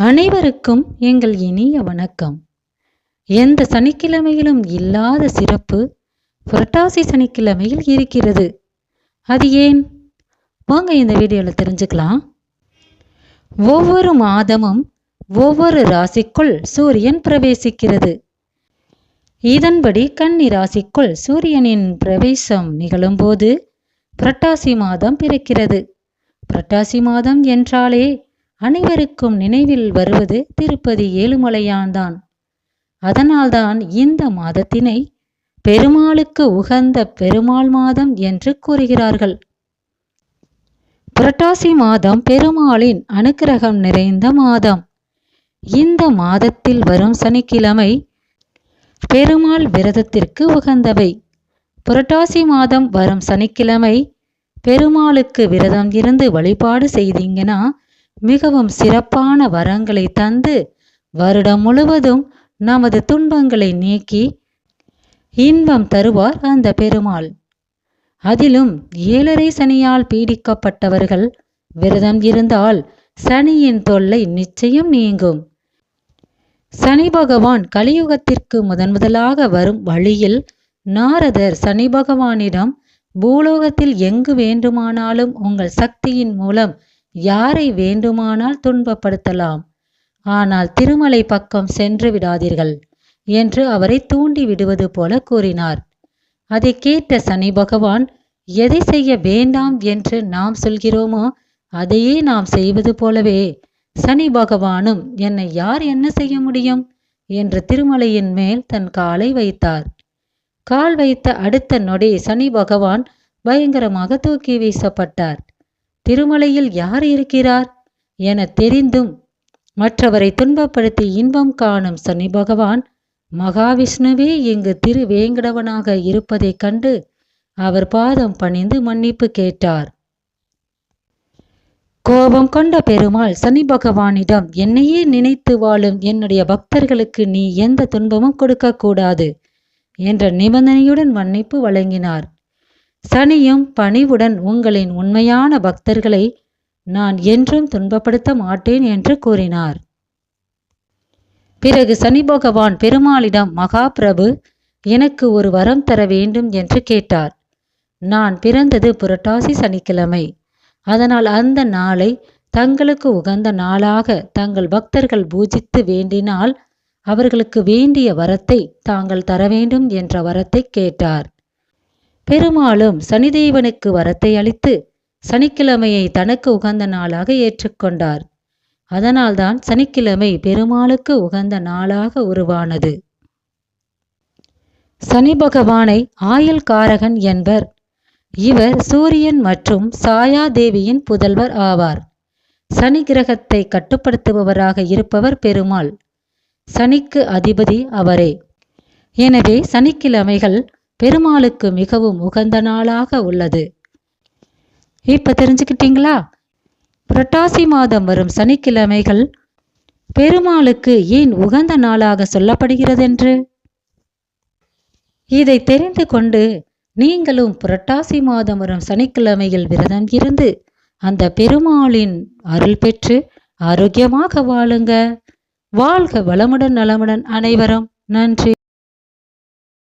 அனைவருக்கும் எங்கள் இனிய வணக்கம். எந்த சனிக்கிழமையிலும் இல்லாத சிறப்பு புரட்டாசி சனிக்கிழமையில் இருக்கிறது. அது ஏன்? வாங்க இந்த வீடியோவில் தெரிஞ்சுக்கலாம். ஒவ்வொரு மாதமும் ஒவ்வொரு ராசிக்குள் சூரியன் பிரவேசிக்கிறது. இதன்படி கன்னி ராசிக்குள் சூரியனின் பிரவேசம் நிகழும்போது புரட்டாசி மாதம் பிறக்கிறது. புரட்டாசி மாதம் என்றாலே அனைவருக்கும் நினைவில் வருவது திருப்பதி ஏழுமலையான்தான். அதனால்தான் இந்த மாதத்தினை பெருமாளுக்கு உகந்த பெருமாள் மாதம் என்று கூறுகிறார்கள். புரட்டாசி மாதம் பெருமாளின் அனுக்கிரகம் நிறைந்த மாதம். இந்த மாதத்தில் வரும் சனிக்கிழமை பெருமாள் விரதத்திற்கு உகந்தவை. புரட்டாசி மாதம் வரும் சனிக்கிழமை பெருமாளுக்கு விரதம் இருந்து வழிபாடு செய்தீங்கன்னா மிகவும் சிறப்பான வரங்களை தந்து வருடம் முழுவதும் நமது துன்பங்களை நீக்கி இன்பம் தருவார் அந்த பெருமாள். அதிலும் ஏழரை சனியால் பீடிக்கப்பட்டவர்கள் விரதம் இருந்தால் சனியின் தொல்லை நிச்சயம் நீங்கும். சனி பகவான் கலியுகத்திற்கு முதன் முதலாக வரும் வழியில் நாரதர் சனி பகவானிடம் பூலோகத்தில் எங்கு வேண்டுமானாலும் உங்கள் சக்தியின் மூலம் யாரை வேண்டுமானால் துன்பப்படுத்தலாம். ஆனால் திருமலை பக்கம் சென்று விடாதீர்கள் என்று அவரை தூண்டி விடுவது போல கூறினார். அதை கேட்ட சனி பகவான் எதை செய்ய வேண்டாம் என்று நாம் சொல்கிறோமோ அதையே நாம் செய்வது போலவே. சனி பகவானும் என்னை யார் என்ன செய்ய முடியும்? என்று திருமலையின் மேல் தன் காலை வைத்தார். கால் வைத்த அடுத்த நொடி சனி பகவான் பயங்கரமாக தூக்கி வீசப்பட்டார். திருமலையில் யார் இருக்கிறார் என தெரிந்தும் மற்றவரை துன்பப்படுத்தி இன்பம் காணும் சனி பகவான் மகாவிஷ்ணுவே இங்கு திருவேங்கடவனாக இருப்பதைக் கண்டு அவர் பாதம் பணிந்து மன்னிப்பு கேட்டார். கோபம் கொண்ட பெருமாள் சனி பகவானிடம் என்னையே நினைத்து வாழும் என்னுடைய பக்தர்களுக்கு நீ எந்த துன்பமும் கொடுக்கக்கூடாது என்ற நிபந்தனையுடன் மன்னிப்பு வழங்கினார். சனியும் பணிவுடன் உங்களின் உண்மையான பக்தர்களை நான் என்றும் துன்பப்படுத்த மாட்டேன் என்று கூறினார். பிறகு சனி பகவான் பெருமாளிடம் மகாபிரபு எனக்கு ஒரு வரம் தர வேண்டும் என்று கேட்டார். நான் பிறந்தது புரட்டாசி சனிக்கிழமை. அதனால் அந்த நாளை தங்களுக்கு உகந்த நாளாக தங்கள் பக்தர்கள் பூஜித்து வேண்டினால் அவர்களுக்கு வேண்டிய வரத்தை தாங்கள் தர வேண்டும் என்ற வரத்தை கேட்டார். பெருமாளும் சனிதேவனுக்கு வரத்தை அளித்து சனிக்கிழமையை தனக்கு உகந்த நாளாக ஏற்றுக்கொண்டார். அதனால்தான் சனிக்கிழமை பெருமாளுக்கு உகந்த நாளாக உருவானது. சனி பகவானை ஆயுள் காரகன் என்பர். இவர் சூரியன் மற்றும் சாயா தேவியின் புதல்வர் ஆவார். சனி கிரகத்தை கட்டுப்படுத்துபவராக இருப்பவர் பெருமாள். சனிக்கு அதிபதி அவரே. எனவே சனிக்கிழமைகள் பெருமாளுக்கு மிகவும் உகந்த நாளாக உள்ளது. இப்ப தெரிஞ்சுக்கிட்டீங்களா? புரட்டாசி மாதம் வரும் சனிக்கிழமைகள் பெருமாளுக்கு ஏன் உகந்த நாளாக சொல்லப்படுகிறது என்று இதை தெரிந்து கொண்டு நீங்களும் புரட்டாசி மாதம் வரும் சனிக்கிழமையில் விரதம் இருந்து அந்த பெருமாளின் அருள் பெற்று ஆரோக்கியமாக வாழுங்க. வாழ்க வளமுடன் நலமுடன் அனைவரும். நன்றி.